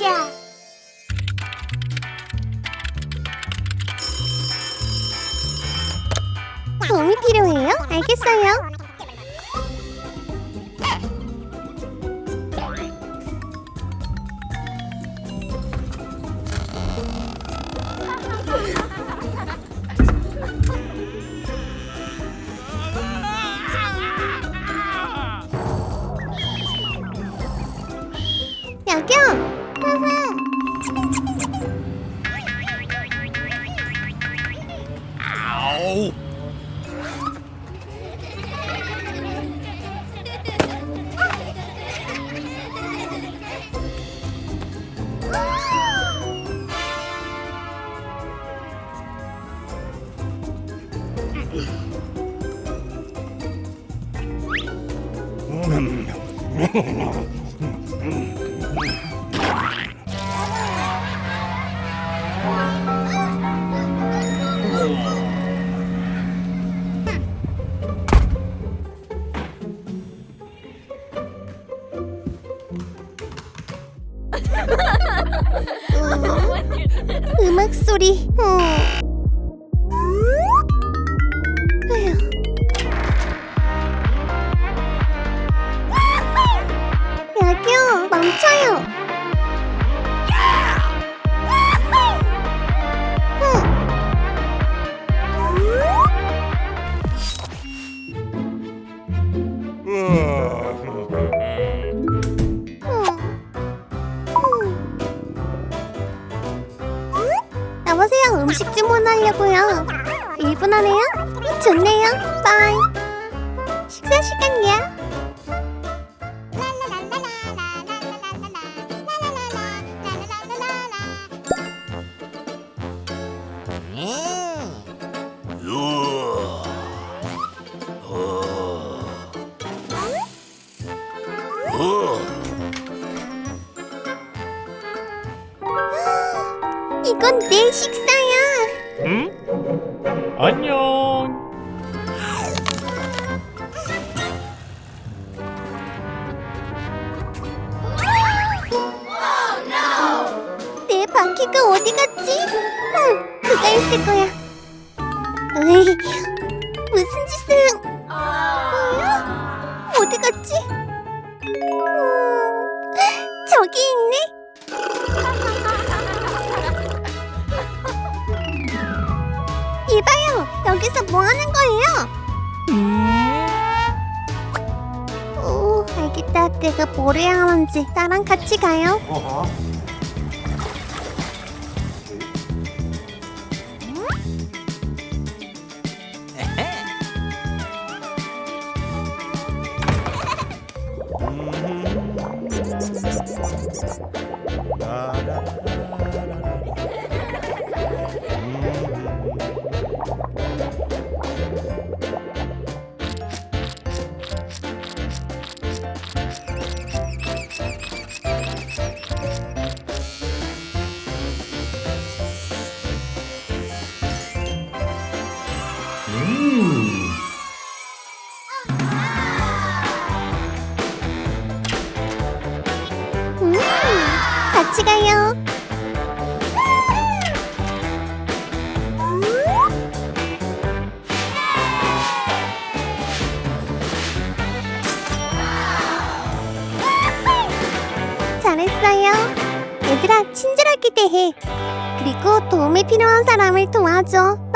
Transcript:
가자. 도움이 필요해요? 알겠어요. 여기 음악 소리. 어. 여보세요. 음식 주문하려고요. 1분 안에요? 좋네요. 빠이. 식사 시간이야. 이건 내 식사야. 응? 안녕. 내 바퀴가 어디 갔지? 응, 그가 있을 거야. 으이, 무슨 짓을? 뭐야? 어디 갔지? 음, 저기 있네. 여기서 뭐 하는 거예요? 오, 알겠다. 내가 뭘 해야 하는지 나랑 같이 가요. 음, 같이 가요. 잘했어요. 얘들아, 친절하게 대해. 그리고 도움이 필요한 사람을 도와줘.